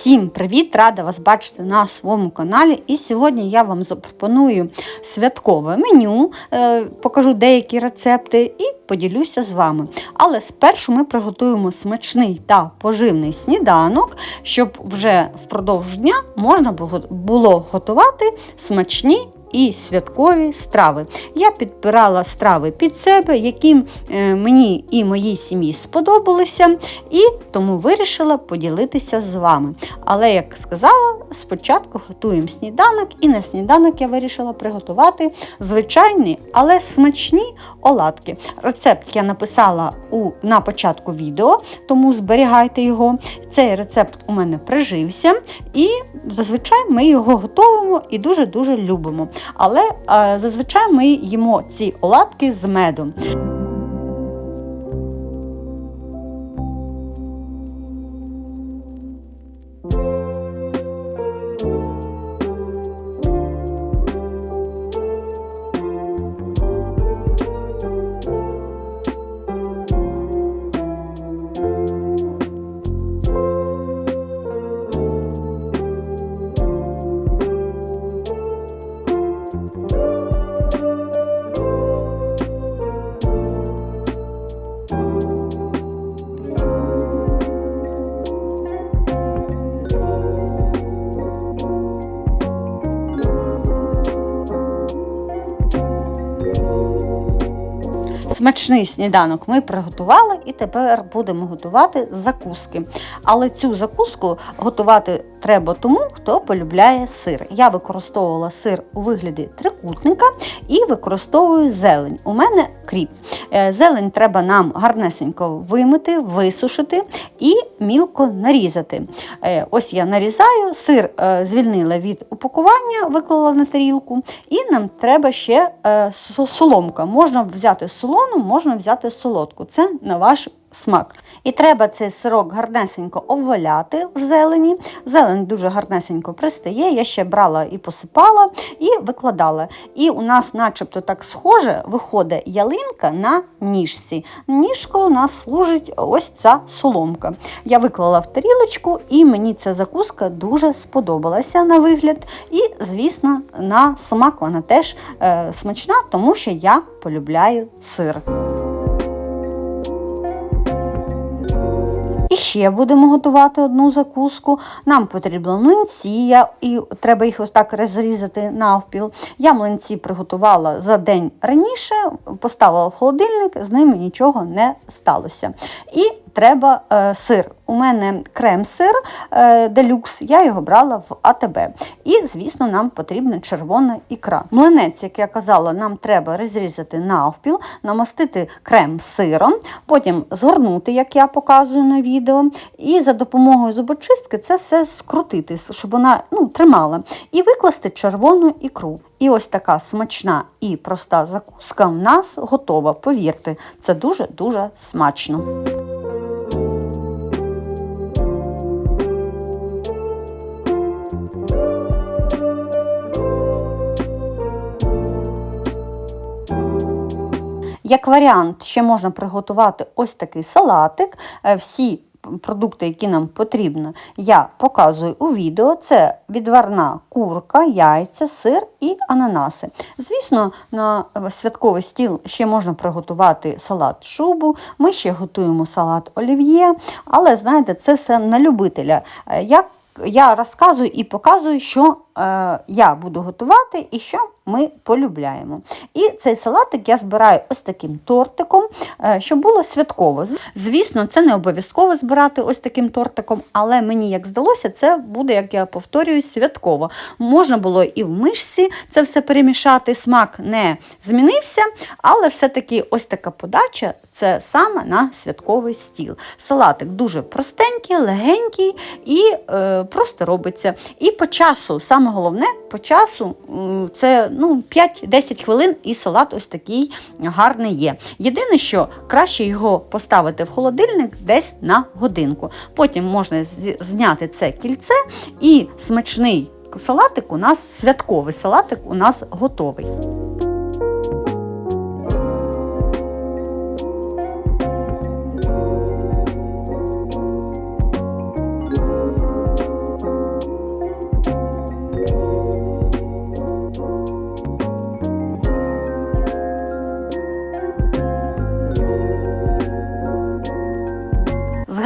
Всім привіт! Рада вас бачити на своєму каналі. І сьогодні я вам запропоную святкове меню, е, покажу деякі рецепти і поділюся з вами. Але спершу ми приготуємо смачний та поживний сніданок, щоб вже впродовж дня можна було готувати смачні і святкові страви. Я підбирала страви під себе, які е, мені і моїй сім'ї сподобалися, і тому вирішила поділитися з вами. Але, як сказала, спочатку готуємо сніданок, і на сніданок я вирішила приготувати звичайні, але смачні оладки. Рецепт я написала у, на початку відео, тому зберігайте його. Цей рецепт у мене прижився, і зазвичай ми його готуємо і дуже-дуже любимо. Але е, зазвичай ми їмо ці оладки з медом. Смачний сніданок ми приготували і тепер будемо готувати закуски. Але цю закуску готувати треба тому, хто полюбляє сир. Я використовувала сир у вигляді трикутника і використовую зелень. У мене кріп. Е, зелень треба нам гарнесенько вимити, висушити і мілко нарізати. Е, ось я нарізаю, сир е, звільнила від упакування, виклала на тарілку, і нам треба ще соломка. Можна взяти солону, можна взяти солодку. Це на ваш смак. І треба цей сирок гарнесенько обваляти в зелені. Зелень дуже гарнесенько пристає. Я ще брала і посипала, і викладала. І у нас, начебто, так схоже, виходить ялинка на ніжці. Ніжкою у нас служить ось ця соломка. Я виклала в тарілочку, і мені ця закуска дуже сподобалася на вигляд. І, звісно, на смак вона теж е, смачна, тому що я полюбляю сир. Ще будемо готувати одну закуску. Нам потрібно млинці, і треба їх ось так розрізати навпіл. Я млинці приготувала за день раніше, поставила в холодильник, з ними нічого не сталося. І треба е, сир. У мене крем-сир е, делюкс, я його брала в АТБ. І, звісно, нам потрібна червона ікра. Млинець, як я казала, нам треба розрізати навпіл, намастити крем сиром, потім згорнути, як я показую на відео, і за допомогою зубочистки це все скрутити, щоб вона ну, тримала. І викласти червону ікру. І ось така смачна і проста закуска в нас готова. Повірте, це дуже-дуже смачно. Як варіант, ще можна приготувати ось такий салатик. Е, всі продукти, які нам потрібно, я показую у відео. Це відварна курка, яйця, сир і ананаси. Звісно, на святковий стіл ще можна приготувати салат шубу, ми ще готуємо салат олів'є, але знаєте, це все на любителя. Е, я розказую і показую, що я буду готувати і що ми полюбляємо. І цей салатик я збираю ось таким тортиком, е, щоб було святково. Звісно, це не обов'язково збирати ось таким тортиком, але мені, як здалося, це буде, як я повторюю, святково. Можна було і в мишці це все перемішати, смак не змінився, але все-таки ось така подача це саме на святковий стіл. Салатик дуже простенький, легенький і е, просто робиться. І по часу, саме головне, по часу це ну, 5-10 хвилин і салат ось такий гарний є. Єдине, що краще його поставити в холодильник десь на годинку. Потім можна зняти це кільце і смачний салатик у нас, святковий салатик у нас готовий.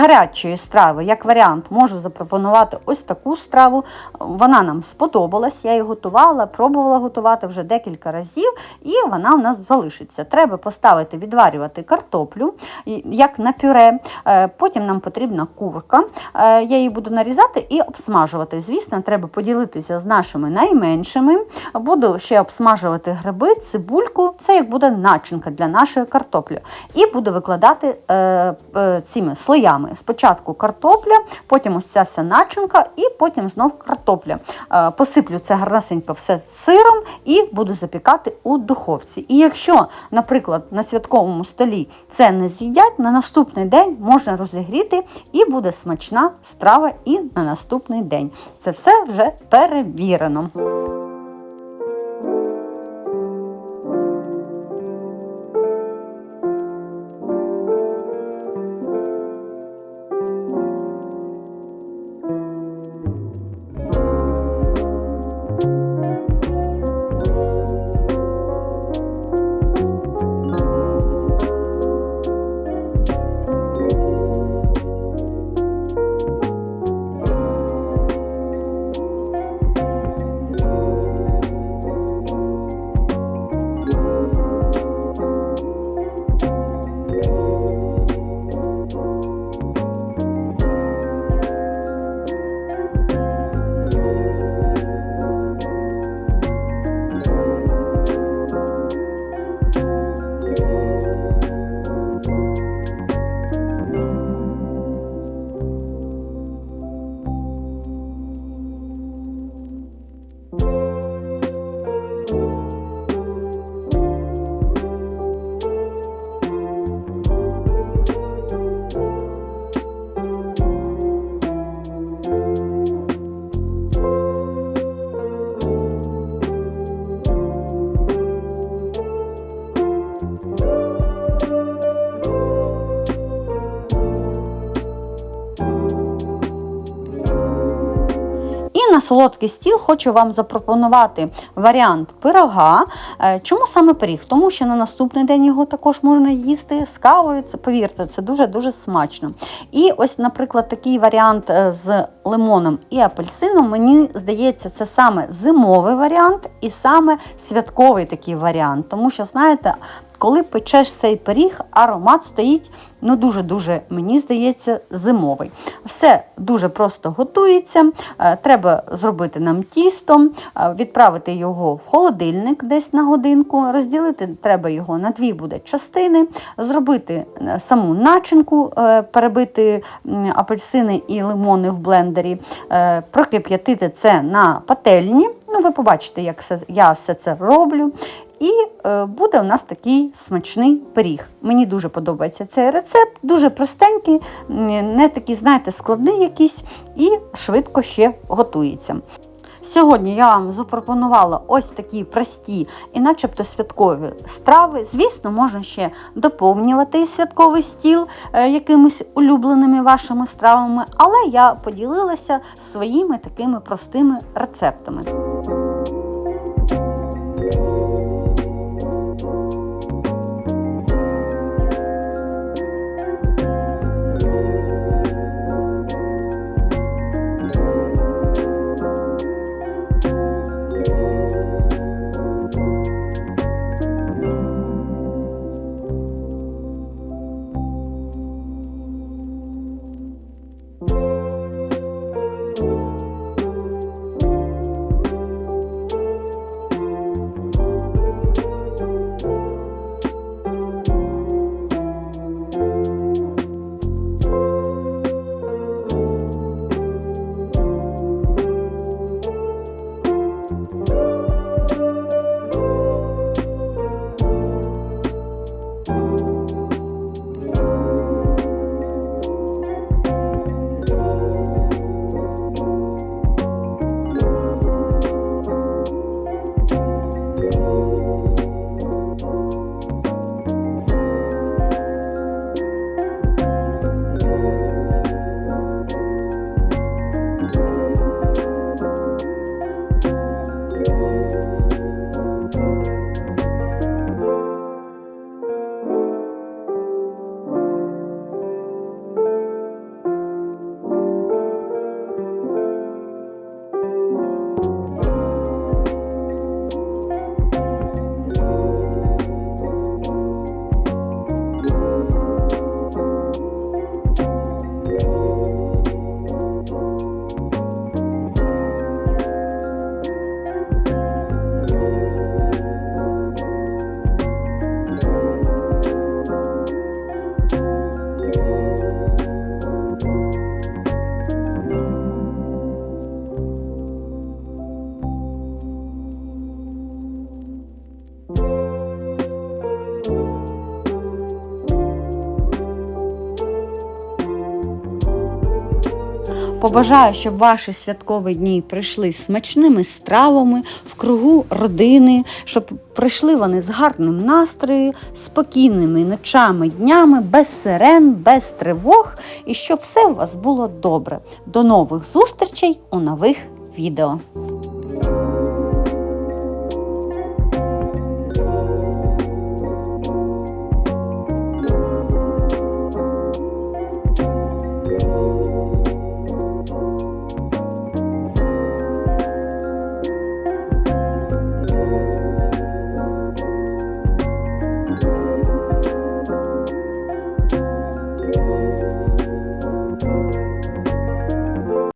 Гарячої страви, як варіант, можу запропонувати ось таку страву. Вона нам сподобалась, я її готувала, пробувала готувати вже декілька разів, і вона у нас залишиться. Треба поставити відварювати картоплю, як на пюре. Е, потім нам потрібна курка. Е, я її буду нарізати і обсмажувати. Звісно, треба поділитися з нашими найменшими. Буду ще обсмажувати гриби, цибульку, це як буде начинка для нашої картоплі. І буду викладати е, е, цими слоями. Спочатку картопля, потім ось ця вся начинка, і потім знов картопля. Е, посиплю це гарнесенько все сиром і буду запікати у духовці. І якщо, наприклад, на святковому столі це не з'їдять, на наступний день можна розігріти і буде смачна страва і на наступний день. Це все вже перевірено. Солодкий стіл хочу вам запропонувати варіант пирога. Е, чому саме пиріг? Тому що на наступний день його також можна їсти з кавою. Це повірте, це дуже-дуже смачно. І ось, наприклад, такий варіант е, з лимоном і апельсином, мені здається, це саме зимовий варіант і саме святковий такий варіант. Тому що, знаєте, коли печеш цей пиріг, аромат стоїть, ну дуже-дуже, мені здається, зимовий. Все дуже просто готується. Е, треба зробити нам тісто, е, відправити його в холодильник десь на годинку, розділити треба його на дві буде частини, зробити е, саму начинку, перебити апельсини і лимони в блендері, прокип'ятити це на пательні. Ну, Ви побачите, як я все це роблю. І е, буде у нас такий смачний пиріг. Мені дуже подобається цей рецепт, дуже простенький, не такий, знаєте, складний якийсь і швидко ще готується. Сьогодні я вам запропонувала ось такі прості і начебто святкові страви. Звісно, можна ще доповнювати святковий стіл е, якимись улюбленими вашими стравами, але я поділилася своїми такими простими рецептами. Побажаю, щоб ваші святкові дні прийшли смачними стравами в кругу родини, щоб прийшли вони з гарним настроєм, спокійними ночами, днями, без сирен, без тривог, і щоб все у вас було добре. До нових зустрічей у нових відео.